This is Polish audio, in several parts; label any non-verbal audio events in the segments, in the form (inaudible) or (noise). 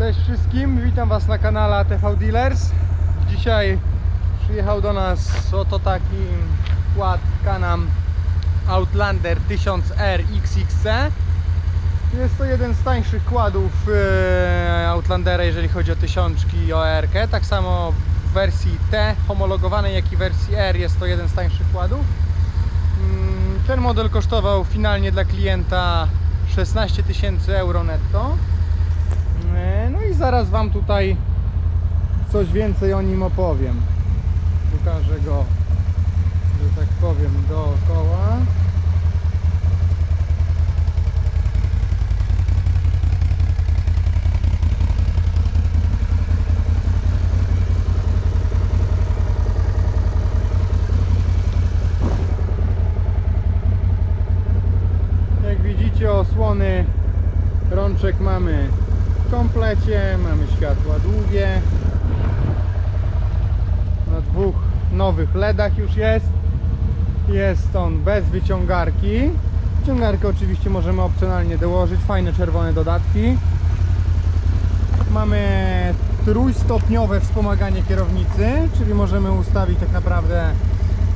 Cześć wszystkim, witam Was na kanale ATV Dealers. Dzisiaj przyjechał do nas oto taki kład Canam Outlander 1000R XXC. Jest to jeden z tańszych kładów e, Outlandera, jeżeli chodzi o tysiączki i o ER. -kę. Tak samo w wersji T homologowanej, jak i wersji R jest to jeden z tańszych kładów. Mm, Ten model kosztował finalnie dla klienta 16 tysięcy euro netto. Zaraz Wam tutaj coś więcej o nim opowiem. Pokażę go, że tak powiem, dookoła. Jak widzicie osłony rączek mamy w komplecie, mamy światła długie. Na dwóch nowych LEDach już jest. Jest on bez wyciągarki. Wyciągarkę oczywiście możemy opcjonalnie dołożyć. Fajne czerwone dodatki. Mamy trójstopniowe wspomaganie kierownicy, czyli możemy ustawić tak naprawdę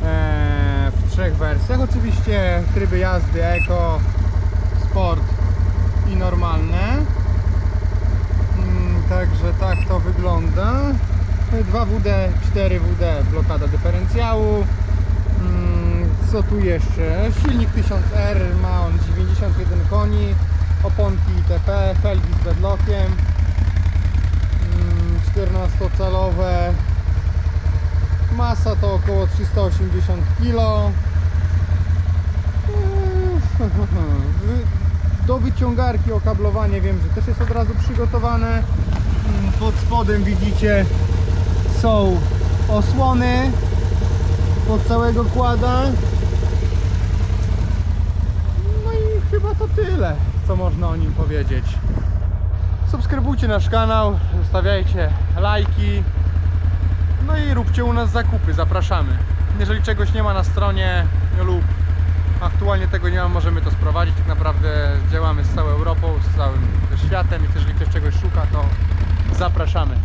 e, w trzech wersjach. Oczywiście tryby jazdy Eco, Sport i normalne. Mm, Także tak to wygląda. 2WD, 4WD, blokada dyferencjału. Mm, Co tu jeszcze? Silnik 1000R, ma on 91 koni, oponki ITP, felgi z bedlockiem, 14-calowe. Masa to około 380 kg. (laughs) Do wyciągarki okablowanie wiem, że też jest od razu przygotowane. Mm, Pod spodem widzicie są osłony pod całego kłada. No i chyba to tyle, co można o nim powiedzieć. Subskrybujcie nasz kanał, zostawiajcie lajki. No i róbcie u nas zakupy, zapraszamy. Jeżeli czegoś nie ma na stronie lub aktualnie tego nie ma, możemy to sprowadzić. Tak naprawdę działamy z całą Europą, z całym światem i jeżeli ktoś czegoś szuka, to zapraszamy.